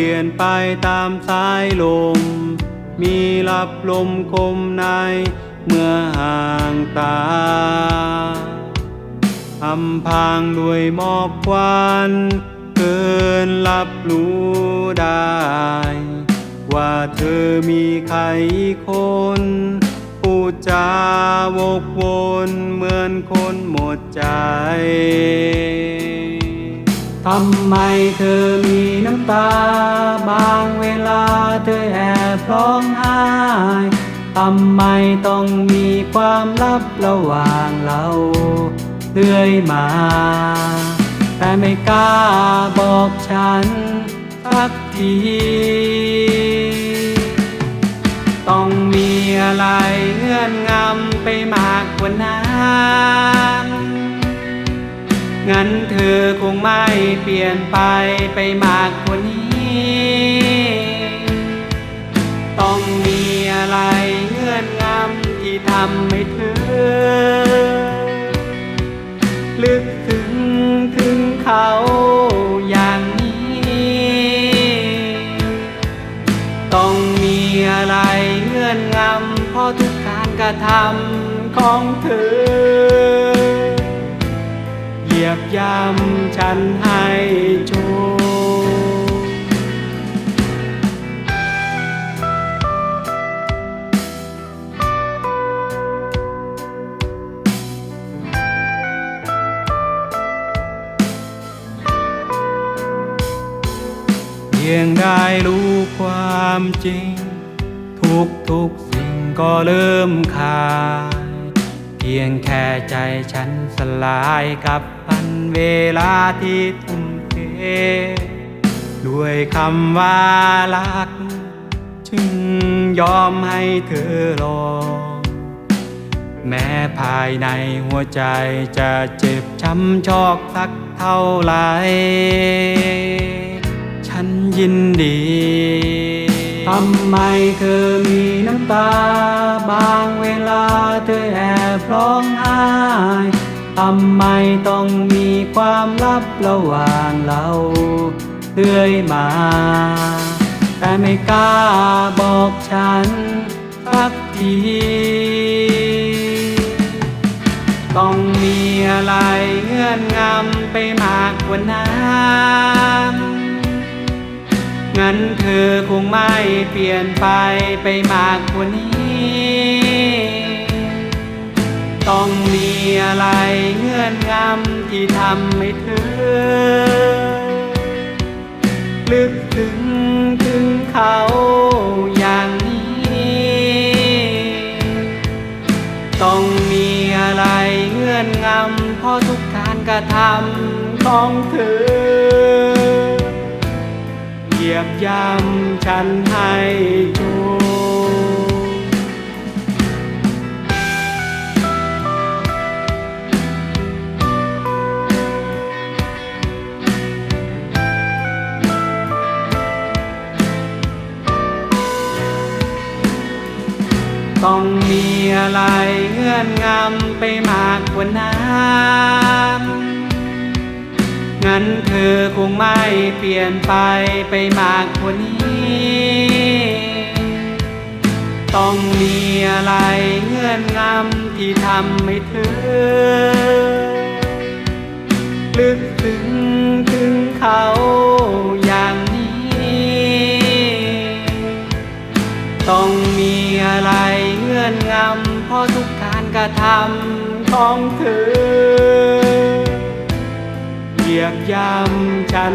ปลี่ยนไปตามสายลม มีรับลมคมในเมื่อห่างตาอำพางด้วยหมอกควันเกินรับรู้ได้ ว่าเธอมีใครคนพูดจาวกวนเหมือนคนหมดใจ ทำไมเธอมีน้ำตา บางเวลาเธอแอบร้องไห้ทำไมต้องมีความลับระหว่างเราเรื่อยมา แต่ไม่กล้าบอกฉันสักที ต้องมีอะไรเงื่อนงำไปมากกว่านั้น อคงไม่เปลี่ยนไปไปมากกว่านี้ ต้องมีอะไรเงื่อนงำที่ทำให้เธอ ลึกถึงถึงเขาอย่างนี้ ต้องมีอะไรเงื่อนงำเพราะทุกการกระทำของเธอ บย่ำฉันให้โชคเพียงได้รู้ความจริง ทุกทุกสิ่งก็เริ่มคาย เพียงแค่ใจฉันสลายกับ เวลาที่ทุ่มเทด้วยคำว่ารัก จึงยอมให้เธอรอ แม้ภายในหัวใจจะเจ็บช้ำชอกสักเท่าไร ฉันยินดีทำไมเธอมีน้ำตา บางเวลาเธอแอบร้องไห้ ทำไมต้องมีความลับระหว่างเราเรื่อยมา แต่ไม่กล้าบอกฉันสักที ต้องมีอะไรเงื่อนงำไปมากกว่านั้นงั้นเธอคงไม่เปลี่ยนไปไปมากกว่านี้ ต้องมีอะไรเงื่อนงำที่ทำให้เธอ ลึกถึงถึงเขาอย่างนี้ ต้องมีอะไรเงื่อนงำเพราะทุกการกระทำของเธอ เหยียบย่ำฉันให้ ต้องมีอะไรเงื่อนงำไปมากกว่านั้นงั้นเธอคงไม่เปลี่ยนไปไปมากกว่านี้ ต้องมีอะไรเงื่อนงำที่ทำให้เธอ ลึกถึงถึงเขาอย่างนี้ ต้องมีอะไร อนงำเพราะทุกการกระทำของเธอเหยียบย่ำฉัน